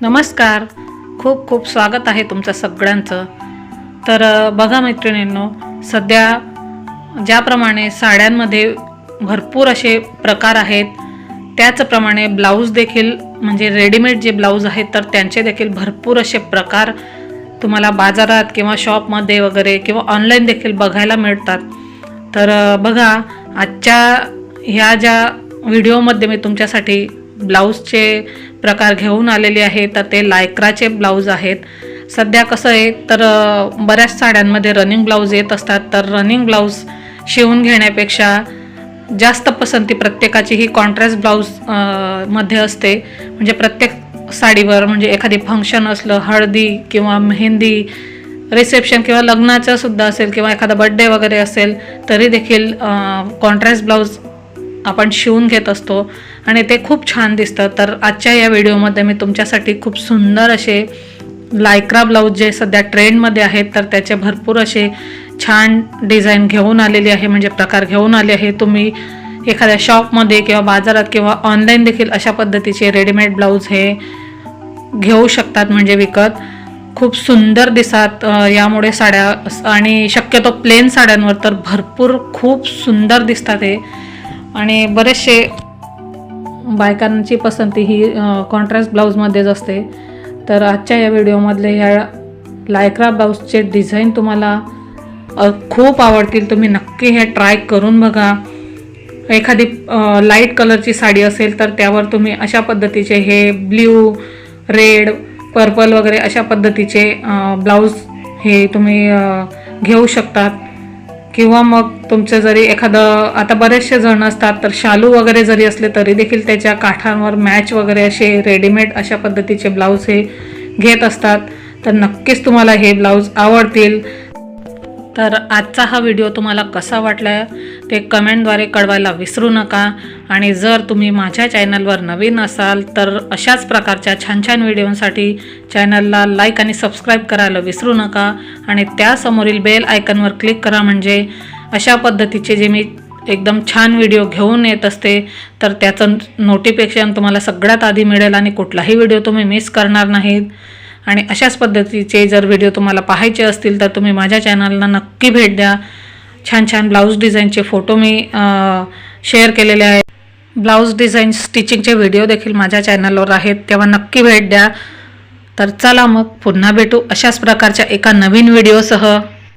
नमस्कार. खूप खूप स्वागत आहे तुमचं सगळ्यांचं. तर बघा मैत्रिणींनो सध्या ज्याप्रमाणे साड्यांमध्ये भरपूर असे प्रकार आहेत त्याचप्रमाणे ब्लाऊज देखील म्हणजे रेडीमेड जे ब्लाऊज आहेत तर त्यांचे देखील भरपूर असे प्रकार तुम्हाला बाजारात किंवा शॉपमध्ये वगैरे किंवा ऑनलाईन देखील बघायला मिळतात. तर बघा आजच्या ह्या ज्या व्हिडिओमध्ये मी तुमच्यासाठी ब्लाऊजचे प्रकार घेऊन आलेले आहे तर ते लायक्राचे ब्लाऊज आहेत. सध्या कसं आहे तर बऱ्याच साड्यांमध्ये रनिंग ब्लाऊज येत असतात तर रनिंग ब्लाऊज शिवून घेण्यापेक्षा जास्त पसंती प्रत्येकाची ही कॉन्ट्रास्ट ब्लाऊजमध्ये असते. म्हणजे प्रत्येक साडीवर म्हणजे एखादी फंक्शन असलं हळदी किंवा मेहंदी रिसेप्शन किंवा लग्नाचं सुद्धा असेल किंवा एखादा बड्डे वगैरे असेल तरी देखील कॉन्ट्रास्ट ब्लाऊज आपण शिवून घेत असतो. आणि ते खूप छान दिसतं तर आजच्या या व्हिडिओमध्ये मी तुमच्यासाठी खूप सुंदर असे लायक्रा ब्लाऊज जे सध्या ट्रेंडमध्ये आहेत तर त्याचे भरपूर असे छान डिझाईन घेऊन आलेली आहे म्हणजे प्रकार घेऊन आले आहे. तुम्ही एखाद्या शॉपमध्ये किंवा बाजारात किंवा ऑनलाईन देखील अशा पद्धतीचे रेडीमेड ब्लाऊज हे घेऊ शकतात म्हणजे विकत. खूप सुंदर दिसतात यामुळे साड्या आणि शक्यतो प्लेन साड्यांवर तर भरपूर खूप सुंदर दिसतात हे. आणि बरेचसे बायकांची पसंती ही कॉन्ट्रास्ट ब्लाऊजमध्येच असते. तर आजच्या या व्हिडिओमधले ह्या लायक्रा ब्लाऊजचे डिझाईन तुम्हाला खूप आवडतील. तुम्ही नक्की हे ट्राय करून बघा. एखादी लाइट कलरची साडी असेल तर त्यावर तुम्ही अशा पद्धतीचे हे ब्ल्यू रेड पर्पल वगैरे अशा पद्धतीचे ब्लाऊज हे तुम्ही घेऊ शकतात. किंवा मग तुमचं जरी एखादं आता बरेचसे जण असतात तर शालू वगैरे जरी असले तरी देखील त्याच्या काठांवर मॅच वगैरे असे रेडीमेड अशा पद्धतीचे ब्लाऊज हे घेत असतात. तर नक्कीच तुम्हाला हे ब्लाऊज आवडतील. तर आजचा हा व्हिडिओ तुम्हाला कसा वाटला ते कमेंटद्वारे कळवायला विसरू नका. आणि जर तुम्ही माझ्या चॅनलवर नवीन असाल तर अशाच प्रकारच्या छान छान व्हिडिओंसाठी चॅनलला लाईक आणि सबस्क्राईब करायला विसरू नका. आणि त्यासमोरील बेल आयकनवर क्लिक करा म्हणजे अशा पद्धतीचे जे मी एकदम छान व्हिडिओ घेऊन येत असते तर त्याचं नोटिफिकेशन तुम्हाला सगळ्यात आधी मिळेल आणि कुठलाही व्हिडिओ तुम्ही मिस करणार नाहीत. आणि अशाच पद्धतीचे जर व्हिडिओ तुम्हाला पाहायचे असतील तर तुम्ही माझ्या चॅनलला नक्की भेट द्या. छान छान ब्लाऊज डिझाईनचे फोटो मी शेअर केलेले आहेत. ब्लाऊज डिझाईन स्टिचिंगचे व्हिडिओ देखील माझ्या चॅनलवर आहेत. तेव्हा नक्की भेट द्या. तर चला मग पुन्हा भेटू अशाच प्रकारच्या एका नवीन व्हिडिओसह